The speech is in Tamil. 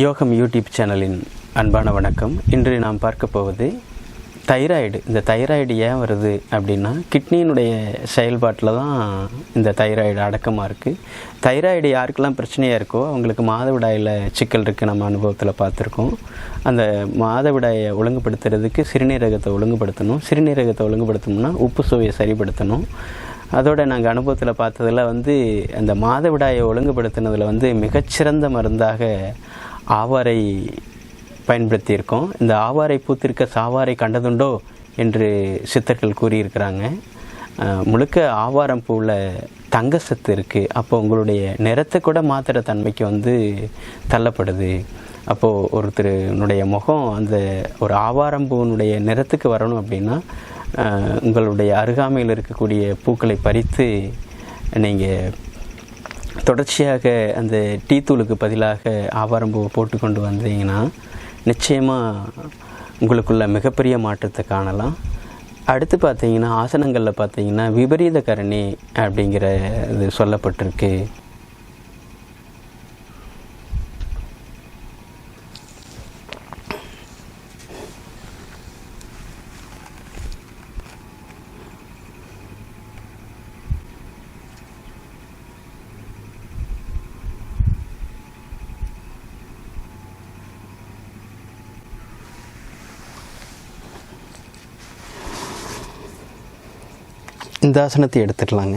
யோகம் யூடியூப் சேனலின் அன்பான வணக்கம். இன்று நாம் பார்க்க போவது தைராய்டு. இந்த தைராய்டு ஏன் வருது அப்படின்னா கிட்னியினுடைய செயல்பாட்டில் தான் இந்த தைராய்டு அடக்கமாக இருக்குது தைராய்டு யாருக்கெல்லாம் பிரச்சனையாக இருக்கோ அவங்களுக்கு மாதவிடாயில் சிக்கல் இருக்குது நம்ம அனுபவத்தில் பார்த்துருக்கோம். அந்த மாதவிடாயை ஒழுங்குபடுத்துறதுக்கு சிறுநீரகத்தை ஒழுங்குபடுத்தணும். சிறுநீரகத்தை ஒழுங்குபடுத்தணும்னா உப்பு சுவையை சரிப்படுத்தணும். அதோட நாங்கள் அனுபவத்தில் பார்த்ததில் வந்து அந்த மாதவிடாயை ஒழுங்குபடுத்தினதில் வந்து மிகச்சிறந்த மருந்தாக ஆவாரை பயன்படுத்தியிருக்கோம். இந்த ஆவாரை பூத்திருக்க சாவாரை கண்டதுண்டோ என்று சித்தர்கள் கூறியிருக்கிறாங்க. முழுக்க ஆவாரம் பூவில் தங்க சத்து இருக்குது அப்போ உங்களுடைய நிறத்தை கூட மாத்திர தன்மைக்கு வந்து தள்ளப்படுது. அப்போது ஒருத்தருனுடைய முகம் அந்த ஒரு ஆவாரம்பூனுடைய நிறத்துக்கு வரணும் அப்படின்னா உங்களுடைய அருகாமையில் இருக்கக்கூடிய பூக்களை பறித்து நீங்கள் தொடர்ச்சியாக அந்த டீ தூளுக்கு பதிலாக ஆவாரம்பூவை போட்டு கொண்டு வந்தீங்கன்னா நிச்சயமாக உங்களுக்குள்ள மிகப்பெரிய மாற்றத்தை காணலாம். அடுத்து பார்த்தீங்கன்னா ஆசனங்களில் பார்த்தீங்கன்னா விபரீத கரணி அப்படிங்கிற இது சொல்லப்பட்டிருக்கு. இந்த ஆசனத்தை எடுத்துக்கலாங்க